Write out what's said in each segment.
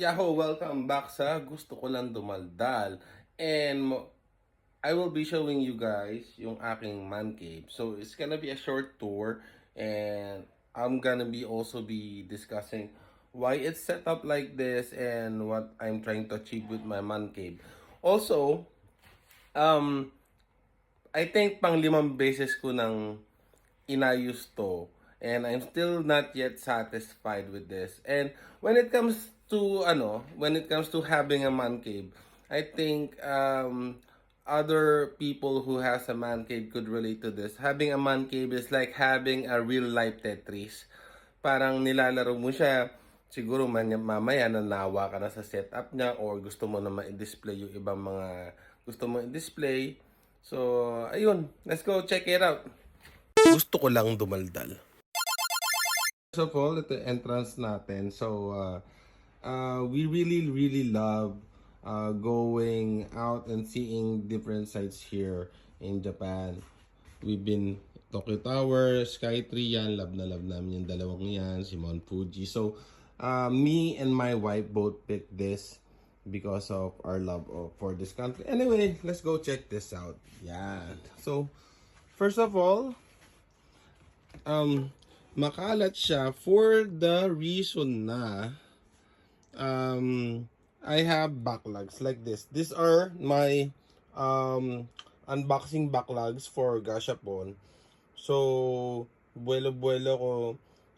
Yahoo! Welcome back sa Gusto Ko Lang Dumaldal. And I will be showing you guys yung aking man cave. So it's gonna be a short tour and I'm gonna be also be discussing why it's set up like this and what I'm trying to achieve with my man cave. Also, um, I think pang limang beses ko nang inayos to and I'm still not yet satisfied with this. And when it comes to ano, when it comes to having a man cave, I think um other people who has a man cave could relate to this. Having a man cave is like having a real life Tetris. Parang nilalaro mo siya, siguro man, mamaya nanawa ka na sa setup niya or gusto mo na ma-display yung ibang mga gusto mo i-display. So, ayun, let's go check it out. Gusto ko lang dumaldal. First of all, ito yung entrance natin. So, uh, uh, we really, really love uh, going out and seeing different sites here in Japan. We've been Tokyo Tower, Sky Tree yan, love na love namin yung dalawang yan, si Mount Fuji. So, uh, me and my wife both picked this because of our love of, for this country. Anyway, let's go check this out. Yan. So, first of all, um, makalat siya for the reason na um, I have backlogs like this. These are my um, unboxing backlogs for Gashapon. So, buelo-buelo ko.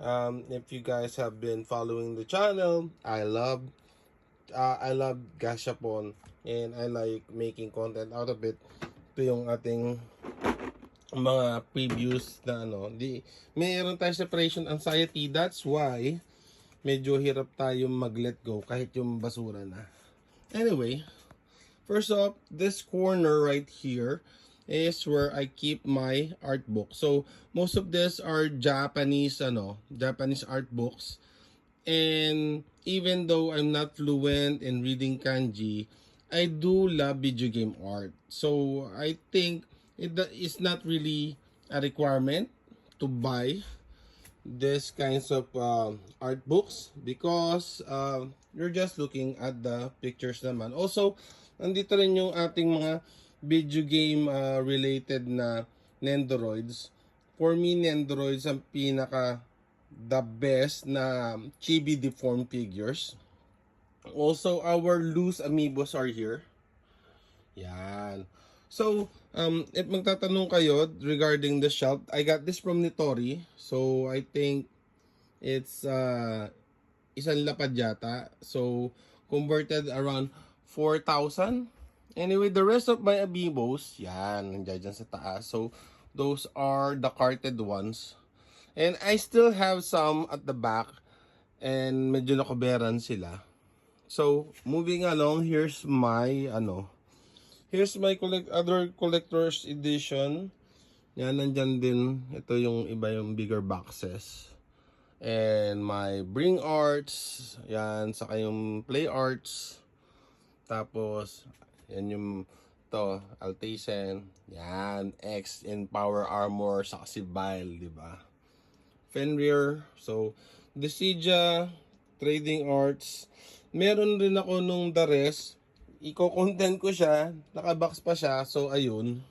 Um, if you guys have been following the channel, I love uh, I love Gashapon and I like making content out of it. Ito yung ating mga previews na ano. Di, mayroon tayo separation anxiety. That's why medyo hirap tayo mag-let go kahit yung basura na. Anyway, first off, this corner right here is where I keep my art book. So, most of this are Japanese ano, Japanese art books. And even though I'm not fluent in reading kanji, I do love video game art. So, I think it is not really a requirement to buy this kinds of uh, art books because uh, you're just looking at the pictures naman. Also, nandito rin yung ating mga video game uh, related na Nendoroids. For me, Nendoroids ang pinaka the best na chibi deformed figures. Also, our loose amiibos are here. Yan. So, um, if magtatanong kayo regarding the shelf, I got this from Nitori. So, I think it's uh, isang lapad yata. So, converted around 4,000. Anyway, the rest of my Abibos, yan, nandiyan dyan sa taas. So, those are the carted ones. And I still have some at the back. And medyo nakuberan sila. So, moving along, here's my, ano, Here's my collect other collector's edition. Yan, nandyan din. Ito yung iba yung bigger boxes. And my Bring Arts. Yan, saka yung Play Arts. Tapos, yan yung to Altisen. Yan, X in Power Armor, saka si Bile, di ba? Fenrir. So, Decidia, Trading Arts. Meron rin ako nung The Rest Iko-content ko siya. Nakabox pa siya. So, ayun.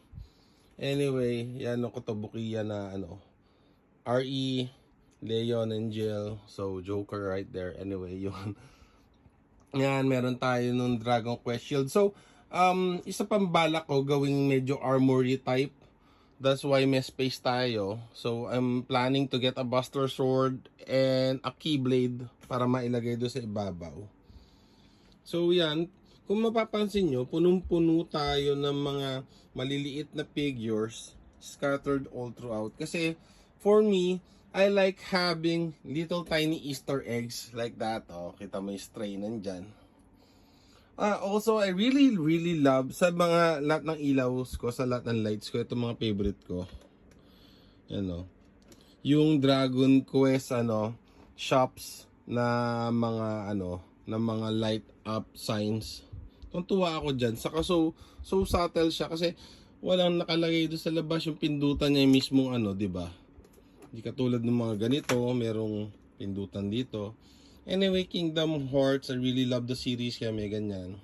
Anyway, yan ang kotobukiya na ano. RE, Leon, Angel. So, Joker right there. Anyway, yun. Yan, meron tayo nung Dragon Quest Shield. So, um, isa pang balak ko gawing medyo armory type. That's why may space tayo. So, I'm planning to get a Buster Sword and a Keyblade para mailagay doon sa ibabaw. So, yan. Kung mapapansin nyo, punong-puno tayo ng mga maliliit na figures scattered all throughout. Kasi, for me, I like having little tiny Easter eggs like that. Oh, kita mo yung stray nandyan. Ah, also, I really, really love sa mga lahat ng ilaws ko, sa lahat ng lights ko, ito mga favorite ko. Yan oh. Yung Dragon Quest, ano, shops na mga, ano, na mga light up signs. Tuntua ako dyan. Saka so, so subtle siya kasi walang nakalagay doon sa labas yung pindutan niya yung mismong ano, di ba? Hindi katulad ng mga ganito, merong pindutan dito. Anyway, Kingdom Hearts, I really love the series kaya may ganyan.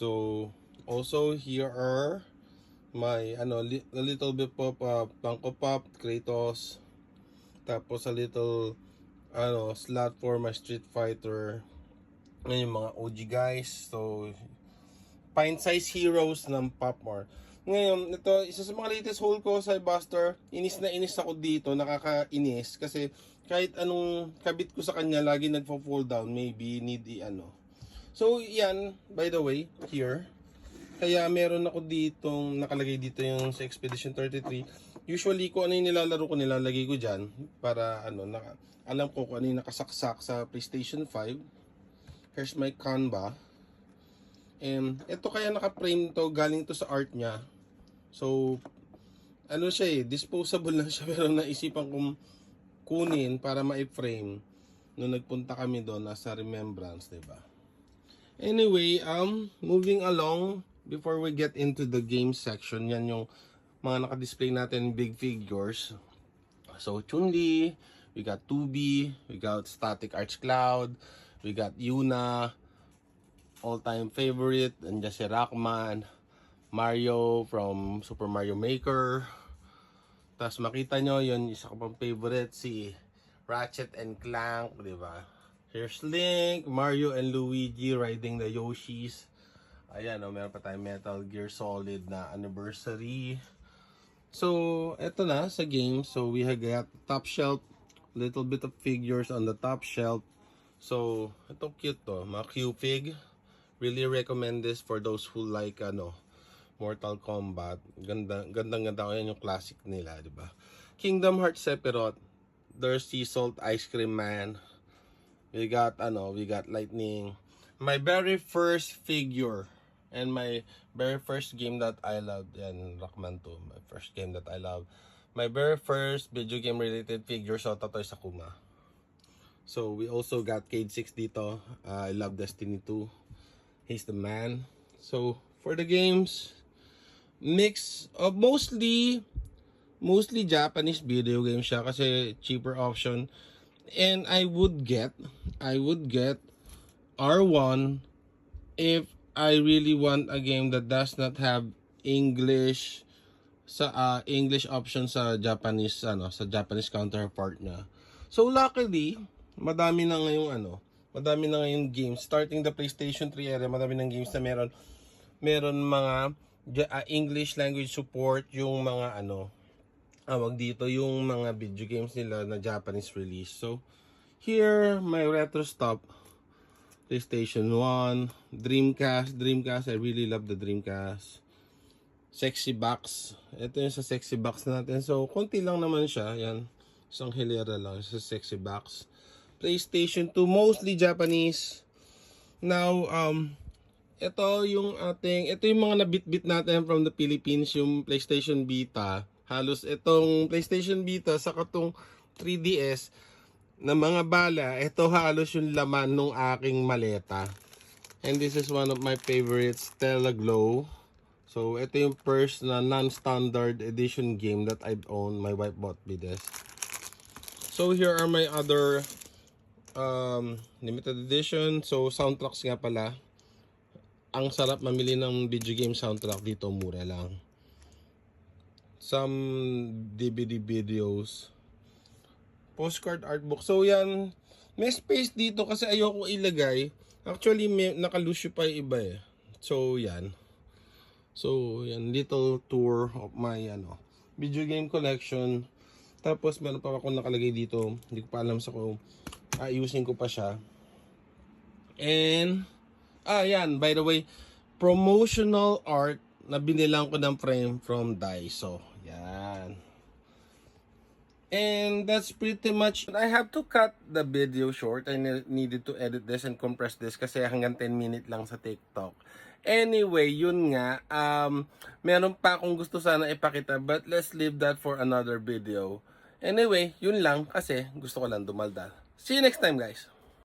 So, also here are my ano li- a little bit of uh, Funko Pop, Kratos, tapos a little ano slot for my Street Fighter. Ngayon yung mga OG guys. So, pint size heroes ng Popmart. Ngayon, ito, isa sa mga latest haul ko sa Buster, inis na inis ako dito, nakakainis. Kasi kahit anong kabit ko sa kanya, lagi nagfo-fall down, maybe need i ano. So, yan, by the way, here. Kaya meron ako ditong, nakalagay dito yung sa Expedition 33. Usually, kung ano yung nilalaro ko, nilalagay ko dyan. Para, ano, naka, alam ko kung ano yung nakasaksak sa PlayStation 5. Here's my Canva. And ito kaya naka-frame to, galing to sa art niya. So, ano siya eh, disposable lang siya pero naisipan kong kunin para ma-frame nung nagpunta kami doon nasa remembrance, 'di ba? Anyway, um moving along before we get into the game section, yan yung mga naka-display natin big figures. So, Chun-Li, we got 2B, we got Static Arch Cloud, we got Yuna, all-time favorite, and si Rockman, Mario from Super Mario Maker. Tapos makita nyo, yun, isa ko pang favorite, si Ratchet and Clank, di ba? Here's Link, Mario and Luigi riding the Yoshis. Ayan, oh, meron pa tayong Metal Gear Solid na anniversary. So, eto na sa game. So, we have got top shelf, little bit of figures on the top shelf. So, ito cute to, mga Q-Fig. Really recommend this for those who like, ano, Mortal Kombat. Ganda, gandang ganda ko yan yung classic nila, di ba? Kingdom Hearts Sephiroth. There's Sea Salt Ice Cream Man. We got, ano, we got Lightning. My very first figure and my very first game that I loved, yan, Rockman 2, my first game that I love. My very first video game related figure, so Totoy Sakuma. So, we also got Cade 6 dito. Uh, I love Destiny 2. He's the man. So, for the games, mix of mostly mostly Japanese video game siya kasi cheaper option. And I would get I would get R1 if I really want a game that does not have English sa uh, English option sa Japanese ano sa Japanese counterpart niya. So luckily, madami na ngayong ano, madami na ngayong games starting the PlayStation 3 era, madami ng games na meron meron mga ah, English language support yung mga ano awag dito yung mga video games nila na Japanese release. So here my retro stop PlayStation 1, Dreamcast, Dreamcast, I really love the Dreamcast. Sexy box. Ito yung sa sexy box natin. So, konti lang naman siya. Yan. Isang hilera lang sa sexy box. PlayStation 2, mostly Japanese. Now, um, ito yung ating, ito yung mga nabit-bit natin from the Philippines, yung PlayStation Vita. Halos itong PlayStation Vita sa katong 3DS na mga bala, ito halos yung laman ng aking maleta. And this is one of my favorites, Stella Glow. So, ito yung first na non-standard edition game that I've owned. My wife bought me this. So, here are my other um, limited edition. So, soundtracks nga pala. Ang sarap mamili ng video game soundtrack dito, mura lang. Some DVD videos. Postcard art book. So, yan. May space dito kasi ayoko ilagay. Actually, may, nakalusyo pa yung iba eh. So, yan. So, yan, little tour of my, ano, video game collection. Tapos, meron pa ako nakalagay dito. Hindi ko pa alam sa ko, ayusin ko pa siya. And, ah, yan, by the way, promotional art na binilang ko ng frame from Daiso. Yan. And that's pretty much I have to cut the video short. I ne- needed to edit this and compress this kasi hanggang 10 minute lang sa TikTok. Anyway, yun nga. Um, meron pa akong gusto sana ipakita but let's leave that for another video. Anyway, yun lang kasi gusto ko lang dumaldal. See you next time guys.